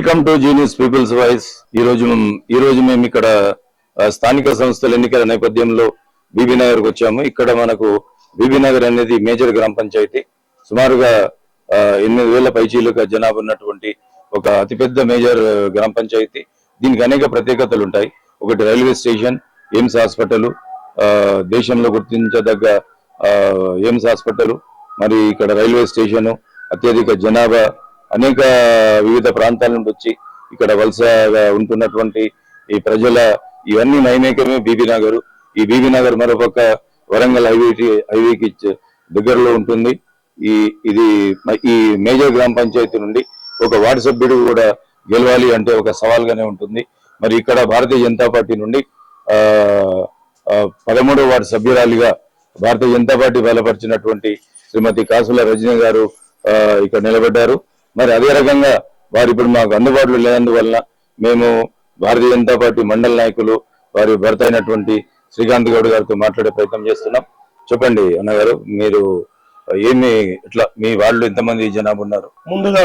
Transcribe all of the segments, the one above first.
Welcome to genius people's voice ఈ రోజు ఈ రోజు మేము ఇక్కడ స్థానిక సంస్థల ఎన్నికల నేపథ్యంలో బీబీ నగర్కి వచ్చాము. ఇక్కడ మనకు బీబీ నగర్ అనేది మేజర్ గ్రామ పంచాయతీ. సుమారుగా ఎనిమిది వేల పైచీలుగా జనాభా ఉన్నటువంటి ఒక అతిపెద్ద మేజర్ గ్రామ పంచాయతీ. దీనికి అనేక ప్రత్యేకతలు ఉంటాయి. ఒకటి రైల్వే స్టేషన్ ఎయిమ్స్ హాస్పిటల్ దేశంలో గుర్తించదగ్గ ఆ, ఎయిమ్స్ హాస్పిటల్ మరి ఇక్కడ రైల్వే స్టేషన్ అత్యధిక జనాభా అనేక వివిధ ప్రాంతాల నుండి వచ్చి ఇక్కడ వలసగా ఉంటున్నటువంటి ఈ ప్రజల ఇవన్నీ నైమేకమే బీబీ నగర్. ఈ బీబీ నగర్ మరోపక్క వరంగల్ హైవే హైవేకి దగ్గరలో ఉంటుంది. ఈ ఇది ఈ మేజర్ గ్రామ పంచాయతీ నుండి ఒక వార్డు సభ్యుడు కూడా గెలవాలి అంటే ఒక సవాల్గానే ఉంటుంది. మరి ఇక్కడ భారతీయ జనతా పార్టీ నుండి ఆ పదమూడవ వార్డు సభ్యురాలిగా భారతీయ జనతా పార్టీ బలపరిచినటువంటి శ్రీమతి కాసుల రజనీ గారు ఇక్కడ నిలబడ్డారు. మరి అదే రకంగా వారు ఇప్పుడు మాకు అందుబాటులో లేనందువలన మేము భారతీయ జనతా పార్టీ మండల నాయకులు వారి భర్త అయినటువంటి శ్రీకాంత్ గౌడ్ గారితో మాట్లాడే ప్రయత్నం చేస్తున్నాం. చెప్పండి అన్నగారు మీరు ఏమి ఇట్లా మీ వాళ్ళు ఇంతమంది జనాభా ఉన్నారు? ముందుగా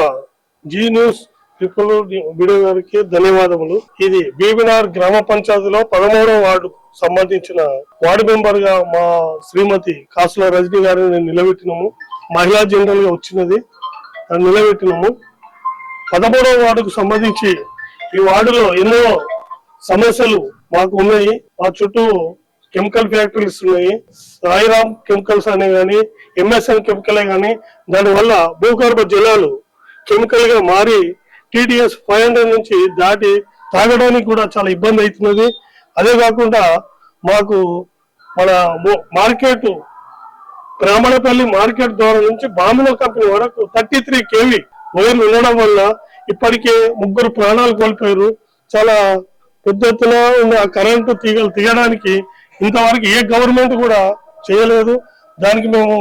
జీ న్యూస్ పీపుల్ వీడియో గారికి ధన్యవాదములు. ఇది బీబీనార్ గ్రామ పంచాయతీలో పదమూడవ వార్డు సంబంధించిన వార్డు మెంబర్గా మా శ్రీమతి కాసుల రజనీ గారిని నిలబెట్టినాము. మహిళా జనరల్గా వచ్చినది. నిలబెట్టినాము. పదమూడవ వార్డుకు సంబంధించి ఈ వార్డులో ఎన్నో సమస్యలు మాకు ఉన్నాయి. మా చుట్టూ కెమికల్ ఫ్యాక్టరీస్ ఉన్నాయి. సాయిరామ్ కెమికల్స్ అనే కానీ ఎంఎస్ఎన్ కెమికలే కానీ దానివల్ల భూగర్భ జలాలు కెమికల్గా మారి టీడీఎస్ ఫైవ్ హండ్రెడ్ నుంచి దాటి తాగడానికి కూడా చాలా ఇబ్బంది అవుతున్నది. అదే కాకుండా మాకు మన మార్కెట్ బ్రాహ్మణపల్లి మార్కెట్ ద్వారా నుంచి బామిన కంపెనీ వరకు థర్టీ త్రీ కేవీ వైర్లు ఉండడం వల్ల ఇప్పటికే ముగ్గురు ప్రాణాలు కోల్పోయారు. చాలా పెద్ద ఉన్న ఆ కరెంటు తీగలు తీయడానికి ఇంతవరకు ఏ గవర్నమెంట్ కూడా చేయలేదు. దానికి మేము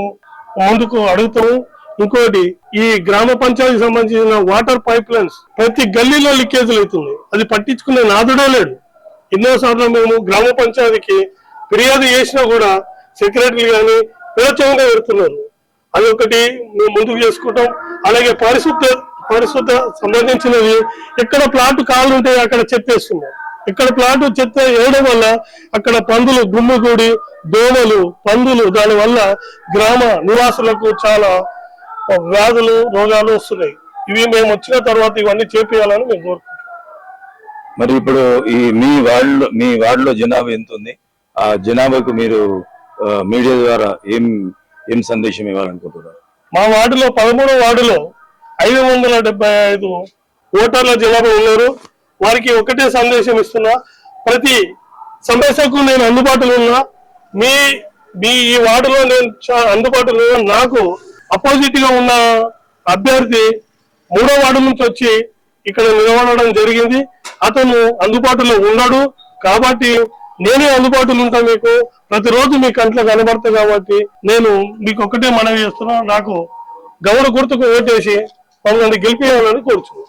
ముందుకు అడుగుతాము. ఇంకోటి ఈ గ్రామ పంచాయతీ సంబంధించిన వాటర్ పైప్ లైన్స్ ప్రతి గల్లీలో లీకేజీలు అవుతుంది. అది పట్టించుకునే నాదుడే లేడు. ఎన్నోసార్లు మేము గ్రామ పంచాయతీకి ఫిర్యాదు చేసినా కూడా సెక్రటరీ కానీ విరోచంగా పెడుతున్నారు అది ఒకటి మేము ముందుకు చేసుకుంటాం. అలాగే పరిశుద్ధ పరిశుద్ధ సంబంధించినవి ఎక్కడ ప్లాట్ కాళ్ళు ఉంటే అక్కడ చెప్పేస్తున్నాం. ఇక్కడ ప్లాట్ చెత్త వేయడం వల్ల అక్కడ పందులు గుమ్మిగూడి దోమలు పందులు దానివల్ల గ్రామ నివాసులకు చాలా వ్యాధులు రోగాలు వస్తున్నాయి. ఇవి మేము వచ్చిన తర్వాత ఇవన్నీ చేపేయాలని మేము కోరుకుంటున్నాం. మరి ఇప్పుడు ఈ మీ వార్డులో మీ వార్డులో జనాభా ఎంత ఉంది? ఆ జనాభాకు మీరు మీడియా ద్వారా ఏం ఏం సందేశం ఇవ్వాలనుకుంటున్నారు? మా వార్డులో పదమూడో వార్డులో ఐదు వందల డెబ్బై ఐదు ఓటర్ల జనాభా ఉన్నారు. వారికి ఒకటే సందేశం ఇస్తున్నా. ప్రతి సమస్యకు నేను అందుబాటులో ఉన్నా. మీ మీ ఈ వార్డులో నేను చా- అందుబాటులో నాకు అపోజిట్గా ఉన్న అభ్యర్థి మూడో వార్డు నుంచి వచ్చి ఇక్కడ నిలబడడం జరిగింది. అతను అందుబాటులో ఉన్నాడు. కాబట్టి నేనే అందుబాటులో ఉంటా మీకు. ప్రతిరోజు మీ కంట్లో కనబడతా కాబట్టి నేను మీకు ఒక్కటే మనవి చేస్తున్నాను నాకు గౌరవ గుర్తుకు ఓటేసి మమ్మల్ని గెలిపేయాలని కోరుచున్నాను.